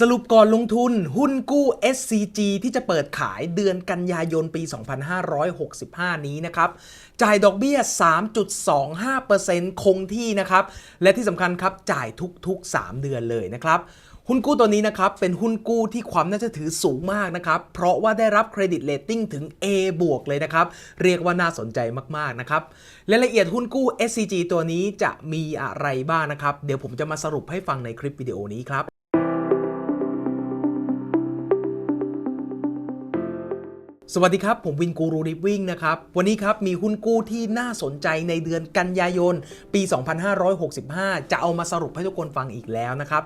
สรุปก่อนลงทุนหุ้นกู้ SCG ที่จะเปิดขายเดือนกันยายนปี 2565 นี้นะครับ จ่ายดอกเบี้ย 3.25%คงที่นะครับ และที่สำคัญครับจ่ายทุกๆ 3 เดือนเลยนะครับ หุ้นกู้ตัวนี้นะครับ เป็นหุ้นกู้ที่ความน่าจะถือสูงมากนะครับ เพราะว่าได้รับเครดิตเรตติ้งถึง A บวกเลยนะครับ เรียกว่าน่าสนใจมากๆนะครับรายละเอียดหุ้นกู้ SCG ตัวนี้จะมีอะไรบ้างนะครับ เดี๋ยวผมจะมาสรุปให้ฟังในคลิปวิดีโอนี้ครับ สวัสดีครับ ผมวินกูรูริฟวิ่งนะครับ วันนี้ครับ มีหุ้นกู้ที่น่าสนใจในเดือนกันยายน ปี 2565 จะเอามาสรุปให้ทุกคนฟังอีกแล้วนะครับ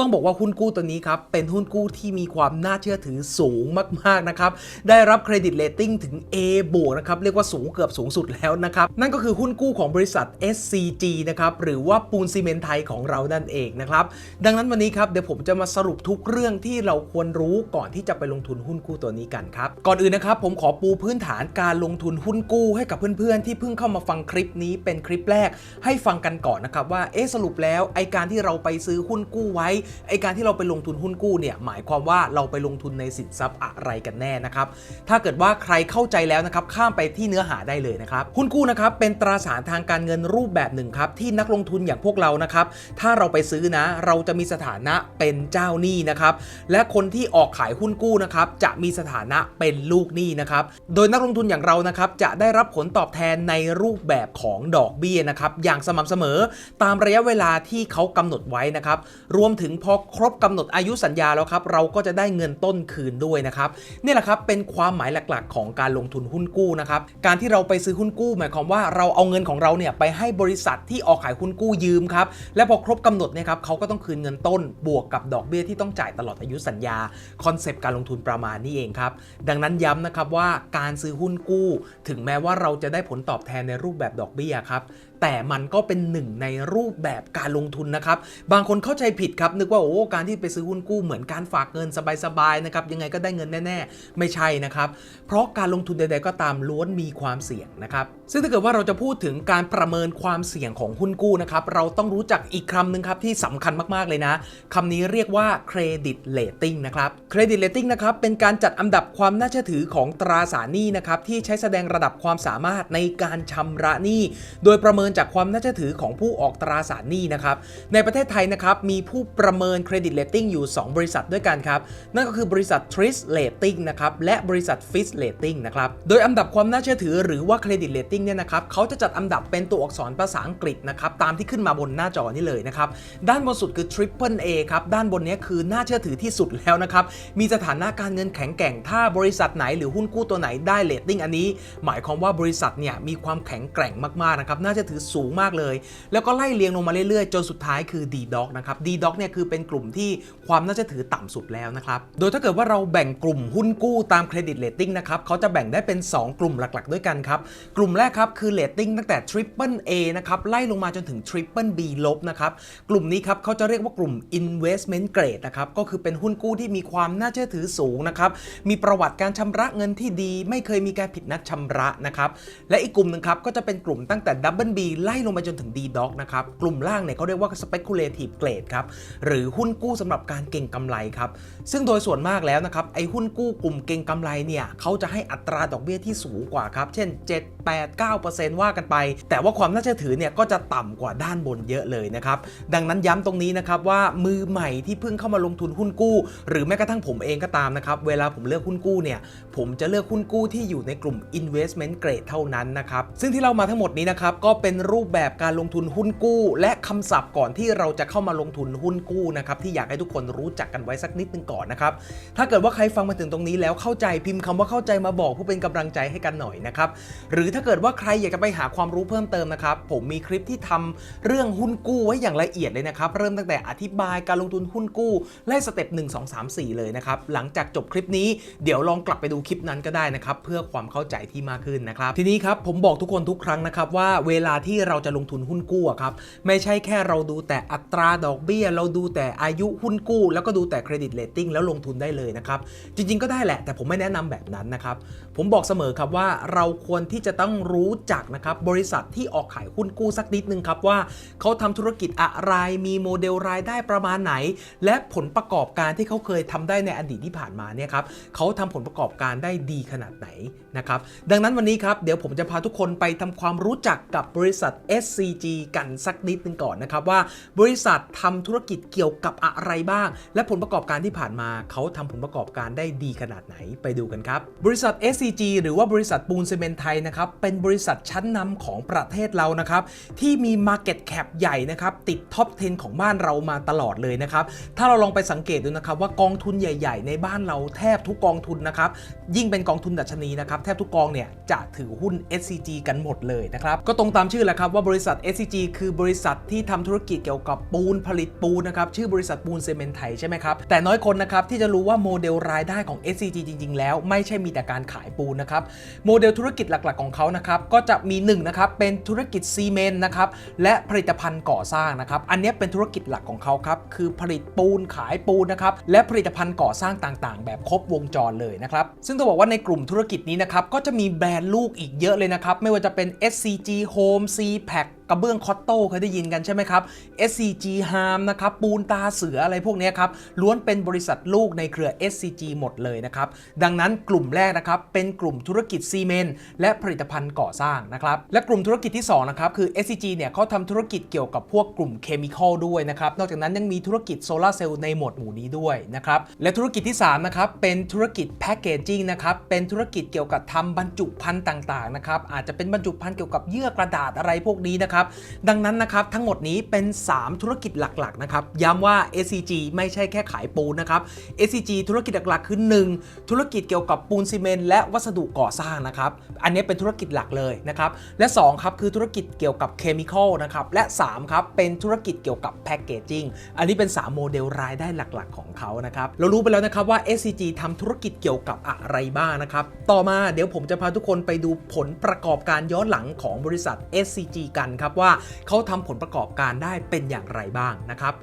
ต้องบอกว่าหุ้นกู้ตัวนี้ครับเป็นหุ้นกู้ที่มีความน่าเชื่อถือสูงมากๆนะครับได้รับเครดิตเรตติ้งถึง A บวกนะครับเรียกว่าสูงเกือบสูงสุดแล้วนะครับนั่นก็คือหุ้นกู้ของบริษัท SCG นะครับหรือว่าปูนซีเมนต์ไทยของเรานั่นเองนะครับดังนั้นวันนี้ครับเดี๋ยวผมจะมาสรุปทุกเรื่องที่เราควรรู้ก่อนที่จะไปลงทุนหุ้นกู้ตัวนี้กันครับก่อนอื่นนะครับผมขอปูพื้นฐานการลงทุนหุ้นกู้ให้กับเพื่อนๆ ที่เพิ่งเข้ามาฟังคลิปนี้เป็นคลิปแรก ให้ฟังกันก่อนนะครับว่าเอ๊สรุปแล้วไอการที่เราไปซื้อหุ้นกู้ไว้ไอการที่เราไปลงทุนหุ้นกู้เนี่ยหมายความว่าเราไปลงทุนในสินทรัพย์อะไรกันแน่นะครับถ้าเกิดว่าใครเข้าใจแล้วนะครับข้ามไปที่เนื้อหาได้เลยนะครับหุ้นกู้นะครับเป็นตราสารทางการเงินรูปแบบหนึ่งครับที่นักลงทุนอย่างพวกเรานะครับถ้าเราไปซื้อนะเราจะมีสถานะเป็นเจ้าหนี้นะครับและคนที่ออกขายหุ้นกู้นะครับจะมีสถานะเป็นลูกหนี้นะครับโดยนักลงทุนอย่างเรานะครับจะได้รับผลตอบแทนในรูปแบบของดอกเบี้ยนะครับอย่างสม่ำเสมอ ตามระยะเวลาที่เขากำหนดไว้นะครับรวมถึงพอครบกำหนดอายุสัญญาแล้วครับ เราก็จะได้เงินต้นคืนด้วยนะครับนี่แหละครับเป็นความหมายหลักๆ ของการลงทุนหุ้นกู้นะครับการที่เราไปซื้อหุ้นกู้ หมายความว่าเราเอาเงินของเราเนี่ยไปให้บริษัทที่ออกขายหุ้นกู้ยืมครับและพอครบกำหนดเนี่ยครับเขาก็ต้องคืนเงินต้นบวกกับดอกเบี้ยที่ต้องจ่ายตลอดอายุสัญญาคอนเซปต์การลงทุนประมาณนี้เองครับดังนั้นย้ำนะครับว่าการซื้อหุ้นกู้ ถึงแม้ว่าเราจะได้ผลตอบแทนในรูปแบบดอกเบี้ยครับแต่มันก็เป็นหนึ่งในรูปแบบการลงทุนนะครับ บางคนเข้าใจผิดครับ นึกว่าโอ้การที่ไปซื้อหุ้นกู้เหมือนการฝากเงินสบายๆนะครับยังไงก็ได้เงินแน่ ๆ ไม่ใช่นะครับ เพราะการลงทุนใด ๆ ก็ตามล้วนมีความเสี่ยงนะครับ ซึ่งถ้าเกิดว่าเราจะพูดถึงการประเมินความเสี่ยงของหุ้นกู้นะครับเราต้องรู้จักอีกคำหนึ่งครับที่สำคัญมากๆเลยนะคำนี้เรียกว่าเครดิตเลตติ้งนะครับเครดิตเลตติ้งนะครับเป็นการจัดอันดับความน่าเชื่อถือของตราสารหนี้นะครับที่ใช้แสดงระดับความสามารถในการชำระหนี้ โดยประเมินจากความน่าเชื่อถือของผู้ออกตราสารหนี้นะครับ ในประเทศไทยนะครับ มีผู้ประเมินเครดิตเลตติ้งอยู่ 2 บริษัทด้วยกันครับ นั่นก็คือบริษัท Tris Rating นะครับ และบริษัท Fitch Rating นะครับ โดยอันดับความน่าเชื่อถือหรือว่าเครดิตเลตติ้งเนี่ยนะครับเขาจะจัดอันดับเป็นตัวอักษรภาษาอังกฤษนะครับตามที่ขึ้นมาบนหน้าจอนี่เลยนะครับด้านบนสุดคือ Triple A ครับด้านบนนี้คือน่าเชื่อถือที่สุดแล้วนะครับมีสถานะการเงินแข็งแกร่งถ้าบริษัทไหนหรือหุ้นกู้ตัวไหนได้เลตติ้งอันนี้ หมายความว่าบริษัทเนี่ยมีความแข็งแกร่งมากๆนะครับน่าเชื่อือสูงมากเลย แล้วก็ไล่เรียงลงมาเรื่อยๆ จนสุดท้ายคือ d d o c นะครับ d d o c เนี่ยคือเป็นกลุ่มที่ความน่าเชื่อถือต่ำสุดแล้วนะครับ โดยถ้าเกิดว่าเราแบ่งกลุ่มหุ้นกู้ตามเครดิตเลตติ้งนะครับเขาจะแบ่งได้เป็น 2 กลุ่มหลักๆ ด้วยกันครับ กลุ่มแรกครับคือเลตติ้งตั้งแต่ Triple A นะครับไล่ลงมาจนถึง Triple B ลบนะครับกลุ่มนี้ครับเขาจะเรียกว่ากลุ่ม investment grade นะครับก็คือเป็นหุ้นกู้ที่มีความน่าเชื่อถือสูงนะครับมีประวัติการชำระเงินที่ดี ไม่เคยมีการผิดนัดชำระนะครับและอีกกลุ่มหนึ่งครับก็จะเป็นกลุ่มตั้งแต่ Double B ไล่ลงไปจนถึง D Doc นะครับ กลุ่มล่างเนี่ยเขาเรียกว่า speculative grade ครับ หรือหุ้นกู้สำหรับการเก็งกำไรครับ ซึ่งโดยส่วนมากแล้วนะครับ ไอ้หุ้นกู้กลุ่มเก็งกำไรเนี่ยเขาจะให้อัตราดอกเบี้ยที่สูงกว่าครับ เช่น 7 8 9 ว่ากันไป แต่ว่าความน่าเชื่อถือเนี่ยก็จะต่ำกว่าด้านบนเยอะเลยนะครับ ดังนั้นย้ำตรงนี้นะครับว่ามือใหม่ที่เพิ่งเข้ามาลงทุนหุ้นกู้ หรือแม้กระทั่งผมเองก็ตามนะครับ เวลาผมเลือกหุ้นกู้เนี่ยผมจะเลือกหุ้นกู้ที่อยู่ในกลุ่ม investment grade เท่านั้นนะครับซึ่งที่เรามาทั้งหมดนี้นะครับก็เป็นรูปแบบการลงทุนหุ้นกู้ และคำศัพท์ก่อนที่เราจะเข้ามาลงทุนหุ้นกู้นะครับที่อยากให้ทุกคนรู้จักกันไว้สักนิดนึงก่อนนะครับถ้าเกิดว่าใครฟังมาถึงตรงนี้แล้วเข้าใจพิมพ์คำว่าเข้าใจมาบอกเพื่อเป็นกำลังใจให้กันหน่อยนะครับหรือถ้าเกิดว่าใครอยากจะไปหาความรู้เพิ่มเติมนะครับผมมีคลิปที่ทำเรื่องหุ้นกู้ไว้อย่างละเอียดเลยนะครับเริ่มตั้งแต่อธิบายการลงทุนหุ้นกู้ไล่สเต็ป1 2 3 4 เลยนะครับหลังจากจบคลิปนี้เดี๋ยวลองกลับไปดูคลิปนั้นก็ได้นะครับเพื่อความเข้าใจที่มากขึ้นนะครับทีนี้ครับผมบอกทุกคนทุกครั้งนะครับว่าเวลาทที่เราจะลงทุนหุ้นกู้ครับไม่ใช่แค่เราดูแต่อัตราดอกเบี้ย เราดูแต่อายุหุ้นกู้ แล้วก็ดูแต่เครดิตเลตติ้งแล้วลงทุนได้เลยนะครับจริง ๆก็ได้แหละแต่ผมไม่แนะนำแบบนั้นนะครับ ผมบอกเสมอครับว่าเราควรที่จะต้องรู้จักนะครับบริษัทที่ออกขายหุ้นกู้สักนิดนึงครับว่าเขาทำธุรกิจอะไรมีโมเดลรายได้ประมาณไหน และผลประกอบการที่เขาเคยทำได้ในอดีตที่ผ่านมาเนี่ยครับเขาทำผลประกอบการได้ดีขนาดไหนนะครับดังนั้นวันนี้ครับเดี๋ยวผมจะพาทุกคนไปทำความรู้จักกับบริษัท SCG กันสักนิดนึงก่อนนะครับว่า บริษัททำธุรกิจเกี่ยวกับอะไรบ้าง และผลประกอบการที่ผ่านมาเขาทำผลประกอบการได้ดีขนาดไหนไปดูกันครับบริษัท SCG หรือว่าบริษัทปูนซีเมนต์ไทยนะครับเป็นบริษัทชั้นนำของประเทศเรานะครับที่มี Market Cap ใหญ่นะครับติดท็อป 10 ของบ้านเรามาตลอดเลยนะครับถ้าเราลองไปสังเกตดูนะครับว่ากองทุนใหญ่ ๆ ในบ้านเราแทบทุกกองทุนนะครับยิ่งเป็นกองทุนดัชนีนะครับแทบทุกกองเนี่ยจะถือหุ้น SCG กันหมดเลยนะครับก็ตรงตามชื่อแหละครับว่าบริษัท SCG คือบริษัทที่ทำธุรกิจเกี่ยวกับปูนผลิตปูนนะครับชื่อบริษัทปูนซีเมนต์ไทยใช่ไหมครับแต่น้อยคนนะครับที่จะรู้ว่าโมเดลรายได้ของ SCG จริง ๆ แล้วไม่ใช่มีแต่การขายปูนนะครับโมเดลธุรกิจหลักๆของเขานะครับก็จะมี1นะครับเป็นธุรกิจซีเมนต์นะครับและผลิตภัณฑ์ก่อสร้างนะครับอันนี้เป็นธุรกิจหลักของเขาครับคือผลิตปูนขายปูนนะครับและผลิตภัณฑ์ก่อสร้างต่างๆ แบบครบวงจรเลยนะครับซึ่งต้องบอกว่าในกลุ่มธุรกิจนี้นะครับก็จะมีแบรนด์ลูกอีกเยอะเลยนะครับไม่ว่าจะเป็น SCG Home C Pack กระเบื้องคอตโต้เคยได้ยินกันใช่ไหมครับ SCG Harm นะครับปูนตาเสืออะไรพวกนี้ครับล้วนเป็นบริษัทลูกในเครือ SCG หมดเลยนะครับดังนั้นกลุ่มแรกนะครับเป็นกลุ่มธุรกิจซีเมนต์และผลิตภัณฑ์ก่อสร้างนะครับและกลุ่มธุรกิจที่2นะครับคือ SCG เนี่ยเขาทำธุรกิจเกี่ยวกับพวกกลุ่มเคมีคอลด้วยนะครับนอกจากนั้นยังมีธุรกิจโซลาร์เซลล์ในหมวดหมู่นี้ด้วยนะครับและธุรกิจที่3นะครับเป็นธุรกิจแพคเกจิ้งนะครับเป็นธุรกิจเกี่ยวกับทำบรรจุภัณฑ์ต่างๆนะครับอาจจะเป็นบรรจุภัณฑ์เกี่ยวกับเยื่อกระดาษอะไรพวกนี้นะครับดังนั้นนะครับทั้งหมดนี้เป็น 3 ธุรกิจหลักๆนะครับย้ำว่า SCG ไม่ใช่แค่ขายปูนนะครับ SCG ธุรกิจหลักๆคือ 1 ธุรกิจเกี่ยวกับปูนซีเมนต์และวัสดุก่อสร้างนะครับอันนี้เป็นธุรกิจหลักเลยนะครับและ2ครับคือธุรกิจเกี่ยวกับเคมีคอลนะครับและ3ครับเป็นธุรกิจเกี่ยวกับแพคเกจิ้งอันนี้เป็น 3 โมเดลรายได้หลักๆ ของเขานะครับเรารู้ไปแล้วนะครับว่า SCG ทำธุรกิจเกี่ยวกับอะไรบ้างนะครับต่อมาเดี๋ยวผมจะพาทุกคนไปดูผลประกอบการย้อนหลังของบริษัท SCG กันครับว่าเขาทำผลประกอบการได้เป็นอย่างไรบ้างนะครับ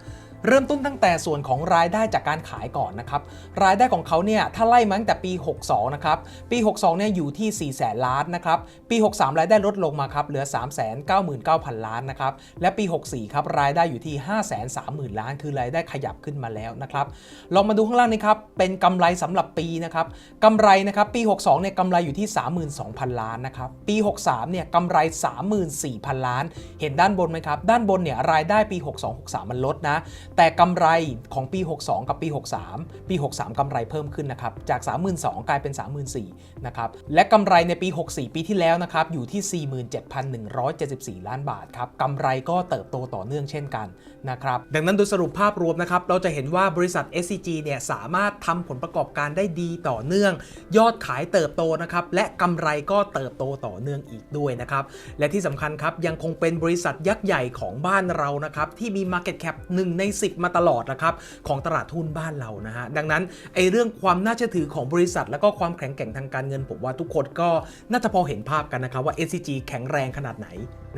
เริ่มต้นตั้งแต่ส่วนของรายได้จากการขายก่อนนะครับ รายได้ของเขาเนี่ยถ้าไล่มาตั้งแต่ปี 62 นะครับ ปี 62 เนี่ยอยู่ที่ 4 แสนล้านนะครับ ปี 63 รายได้ลดลงมาครับเหลือ 3 9 9 0 0 0 ล้านนะครับ และปี 64 ครับรายได้อยู่ที่ 5 3 0 0 0 0 ล้าน คือรายได้ขยับขึ้นมาแล้วนะครับลองมาดูข้างล่างนี้ครับเป็นกำไรสำหรับปีนะครับกำไรนะครับปี 62 เนี่ยกำไรอยู่ที่ 32,000 ล้านนะครับ ปี 63 เนี่ยกำไร 34,000 ล้าน เห็นด้านบนไหมครับ ด้านบนเนี่ยรายได้ปี 62-63 มันลดนะแต่กำไรของปี 62 กับปี 63 ปี 63 กำไรเพิ่มขึ้นนะครับ จาก 32,000 กลายเป็น 34,000 นะครับ และกำไรในปี 64 ปีที่แล้วนะครับ อยู่ที่ 47,174 ล้านบาทครับ กำไรก็เติบโตต่อเนื่องเช่นกันนะครับ ดังนั้นโดยสรุปภาพรวมนะครับ เราจะเห็นว่าบริษัท SCG เนี่ยสามารถทำผลประกอบการได้ดีต่อเนื่อง ยอดขายเติบโตนะครับ และกำไรก็เติบโตต่อเนื่องอีกด้วยนะครับ และที่สำคัญครับยังคงเป็นบริษัทยักษ์ใหญ่ของบ้านเรานะครับที่มี Market Cap 1ใน10มาตลอดนะครับของตลาดหุ้นบ้านเรานะฮะดังนั้นไอเรื่องความน่าเชื่อถือของบริษัท แล้วก็ความแข็งแกร่งทางการเงิน ผมว่าทุกคนก็น่าจะพอเห็นภาพกันนะครับว่า SCG แข็งแรงขนาดไหน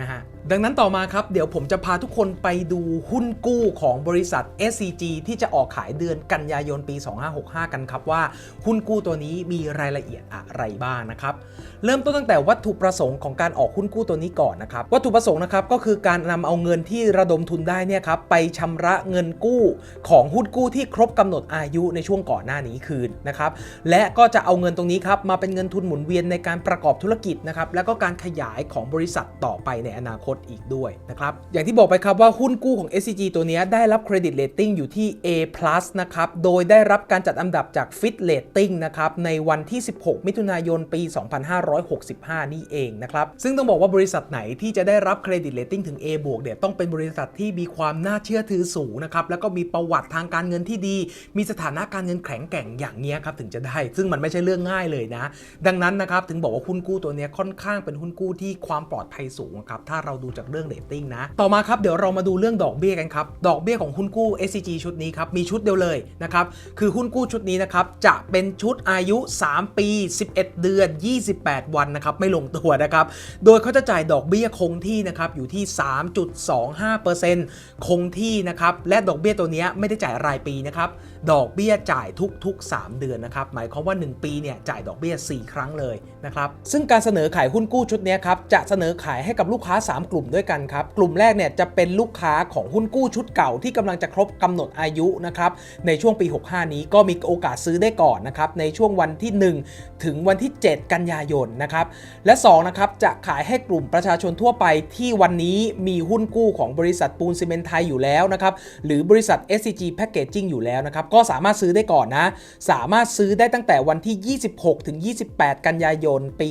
นะฮะดังนั้นต่อมาครับเดี๋ยวผมจะพาทุกคนไปดูหุ้นกู้ของบริษัท SCG ที่จะออกขายเดือนกันยายนปี 2565 กันครับว่าหุ้นกู้ตัวนี้มีรายละเอียดอะไรบ้างนะครับเริ่มต้นตั้งแต่วัตถุประสงค์ของการออกหุ้นกู้ตัวนี้ก่อนนะครับวัตถุประสงค์นะครับก็คือการนำเอาเงินที่ระดมทุนได้เนี่ยครับไปชำระเงินินกู้ของหุ้นกู้ที่ครบกำหนดอายุในช่วงก่อนหน้านี้คืนนะครับและก็จะเอาเงินตรงนี้ครับมาเป็นเงินทุนหมุนเวียนในการประกอบธุรกิจนะครับแล้วก็การขยายของบริษัทต่อไปในอนาคตอีกด้วยนะครับอย่างที่บอกไปครับว่าหุ้นกู้ของ SCG ตัวนี้ได้รับเครดิตเรตติ้งอยู่ที่ A+ นะครับโดยได้รับการจัดอันดับจาก Fitch Rating นะครับในวันที่ 16 มิถุนายนปี 2565 นี่เองนะครับซึ่งต้องบอกว่าบริษัทไหนที่จะได้รับเครดิตเรตติ้งถึง A บวกเนี่ยต้องเป็นบริษัทที่มีความน่าเชื่อถือสูงนะครับแล้วก็มีประวัติทางการเงินที่ดี มีสถานะการเงินแข็งแกร่งอย่างเนี้ยครับถึงจะได้ ซึ่งมันไม่ใช่เรื่องง่ายเลยนะ ดังนั้นนะครับถึงบอกว่าหุ้นกู้ตัวนี้ค่อนข้างเป็นหุ้นกู้ที่ความปลอดภัยสูงครับถ้าเราดูจากเรื่องเรตติ้งนะต่อมาครับเดี๋ยวเรามาดูเรื่องดอกเบี้ยกันครับดอกเบี้ยของหุ้นกู้ SCG ชุดนี้ครับมีชุดเดียวเลยนะครับคือหุ้นกู้ชุดนี้นะครับจะเป็นชุดอายุ 3 ปี 11 เดือน 28 วันนะครับไม่ลงตัวนะครับโดยเขาจะจ่ายดอกเบี้ยคงที่นะครับอยู่ที่ 3.25%คงที่นะครับและดอกเบี้ยตัวนี้ไม่ได้จ่ายรายปีนะครับ ดอกเบี้ยจ่ายทุก ๆ 3 เดือนนะครับ หมายความว่า 1 ปีเนี่ยจ่ายดอกเบี้ย 4 ครั้งเลยนะครับ ซึ่งการเสนอขายหุ้นกู้ชุดนี้ครับ จะเสนอขายให้กับลูกค้า 3 กลุ่มด้วยกันครับ กลุ่มแรกเนี่ยจะเป็นลูกค้าของหุ้นกู้ชุดเก่าที่กำลังจะครบกำหนดอายุนะครับ ในช่วงปี 65 นี้ก็มีโอกาสซื้อได้ก่อนนะครับ ในช่วงวันที่ 1 ถึงวันที่ 7 กันยายนนะครับ และ2นะครับจะขายให้กลุ่มประชาชนทั่วไปที่วันนี้มีหุ้นกู้ของบริษัทปูนซีเมนต์ไทยอยู่แล้วนะครับ หรือบริษัท SCG Packaging อยู่แล้วนะครับก็็สามารถซื้อได้ก่อนนะ สามารถซื้อได้ตั้งแต่วันที่ 26 ถึง 28 กันยายน ปี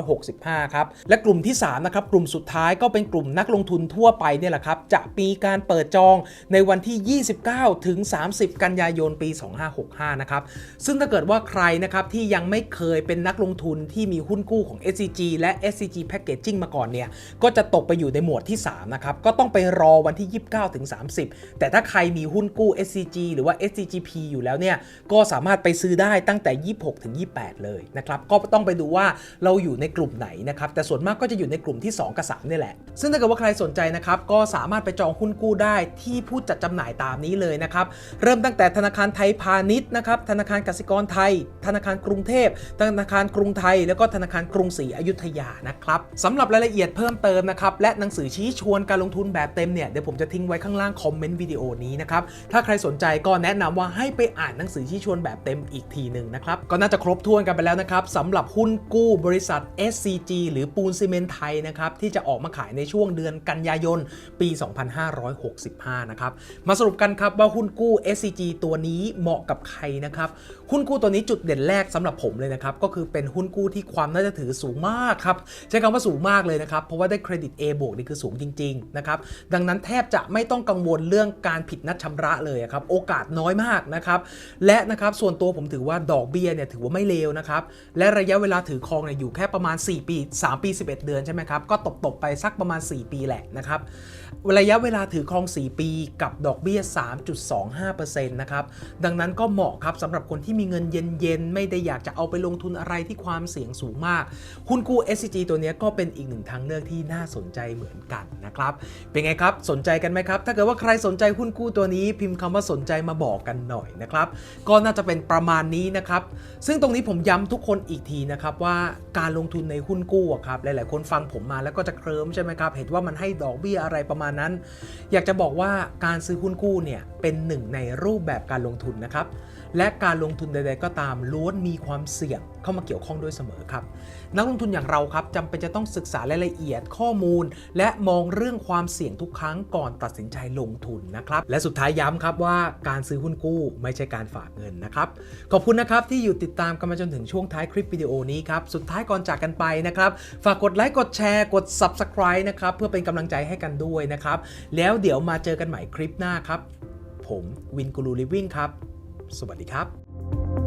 2565 ครับ และกลุ่มที่ 3 นะครับ กลุ่มสุดท้ายก็เป็นกลุ่มนักลงทุนทั่วไปเนี่ยแหละครับ จะมีการเปิดจองในวันที่ 29 ถึง 30 กันยายน ปี 2565 นะครับ ซึ่งถ้าเกิดว่าใครนะครับที่ยังไม่เคยเป็นนักลงทุนที่มีหุ้นกู้ของ SCG และ SCG Packaging มาก่อนเนี่ย ก็จะตกไปอยู่ในหมวดที่ 3 นะครับ ก็ต้องไปรอวันที่ 29 ถึง 30 แต่ถ้าใครมีหุ้นกู้ SCG หรือว่า SCGP อยู่แล้วเนี่ยก็สามารถไปซื้อได้ตั้งแต่ 26 ถึง 28 เลยนะครับก็ต้องไปดูว่าเราอยู่ในกลุ่มไหนนะครับแต่ส่วนมากก็จะอยู่ในกลุ่มที่ 2 กับ 3 นี่แหละ ซึ่งถ้าเกิดว่าใครสนใจนะครับก็สามารถไปจองหุ้นกู้ได้ที่ผู้จัดจำหน่ายตามนี้เลยนะครับเริ่มตั้งแต่ธนาคารไทยพาณิชย์นะครับธนาคารกสิกรไทย ธนาคารกรุงเทพธนาคารกรุงไทย แล้วก็ธนาคารกรุงศรีอยุธยานะครับสำหรับรายละเอียดเพิ่มเติมนะครับและหนังสือชี้ชวนการลงทุนแบบเต็มเนี่ยเดี๋ยวผมจะทิ้งไว้ข้างล่างคอมเมนต์วิดีโอนี้นะครับถ้าใครสนใจก็แนะนำว่าให้ไปอ่านหนังสือชี้ชวนแบบเต็มอีกทีหนึ่งนะครับ ก็น่าจะครบถ้วนกันไปแล้วนะครับสำหรับหุ้นกู้บริษัท SCG หรือปูนซีเมนไทยนะครับที่จะออกมาขายในช่วงเดือนกันยายนปี 2565 นะครับ มาสรุปกันครับว่าหุ้นกู้ SCG ตัวนี้เหมาะกับใครนะครับ หุ้นกู้ตัวนี้จุดเด่นแรกสำหรับผมเลยนะครับ ก็คือเป็นหุ้นกู้ที่ความน่าจะถือสูงมากครับ ใช้คำว่าสูงมากเลยนะครับ เพราะว่าได้เครดิต A บวกนี่คือสูงจริง ๆ นะครับ ดังนั้นแทบจะไม่ต้องกังวลเรื่องการผิดนัดชำระเลยครับ โอกาสน้อยมากนะครับ และนะครับส่วนตัวผมถือว่าดอกเบี้ยเนี่ยถือว่าไม่เลวนะครับ และระยะเวลาถือครองเนี่ยอยู่แค่ประมาณ 4 ปี 3 ปี 11 เดือนใช่ไหมครับ ก็ตบตบไปสักประมาณ 4 ปีแหละนะครับ ระยะเวลาถือครอง 4 ปีกับดอกเบี้ย 3.25%นะครับ ดังนั้นก็เหมาะครับสำหรับคนที่มีเงินเย็นๆ ไม่ได้อยากจะเอาไปลงทุนอะไรที่ความเสี่ยงสูงมากหุ้นกู้ SCG ตัวนี้ก็เป็นอีกหนึ่งทางเลือกที่น่าสนใจเหมือนกันนะครับ เป็นไงครับ สนใจกันไหมครับ ถ้าเกิดว่าใครสนใจหุ้นกู้ตัวนี้พิมพ์คำว่าสนใจมาบอกกันหน่อยนะครับ ก็น่าจะเป็นประมาณนี้นะครับ ซึ่งตรงนี้ผมย้ำทุกคนอีกทีนะครับว่าการลงทุนในหุ้นกู้ครับหลาย ๆ คนฟังผมมาแล้วก็จะเคลิ้มใช่ไหมครับ เห็นว่ามันให้ดอกเบี้ยอะไรประมาณนั้น อยากจะบอกว่าการซื้อหุ้นกู้เนี่ยเป็นหนึ่งในรูปแบบการลงทุนนะครับ และการลงทุนใด ๆ ก็ตามล้วนมีความเสี่ยงเข้ามาเกี่ยวข้องด้วยเสมอครับ นักลงทุนอย่างเราครับจำเป็นจะต้องศึกษารายละเอียดข้อมูล และมองเรื่องความเสี่ยงทุกครั้งก่อนตัดสินใจลงทุนนะครับ และสุดท้ายย้ำครับว่าการซื้อหุ้นกู้ไม่ใช่การฝากเงินนะครับ ขอบคุณนะครับที่อยู่ติดตามกันมาจนถึงช่วงท้ายคลิปวิดีโอนี้ครับสุดท้ายก่อนจากกันไปนะครับฝากกดไลค์กดแชร์กด Subscribe นะครับเพื่อเป็นกำลังใจให้กันด้วยนะครับแล้วเดี๋ยวมาเจอกันใหม่คลิปหน้าครับผมวินกูรูลิฟวิ่งครับ สวัสดีครับ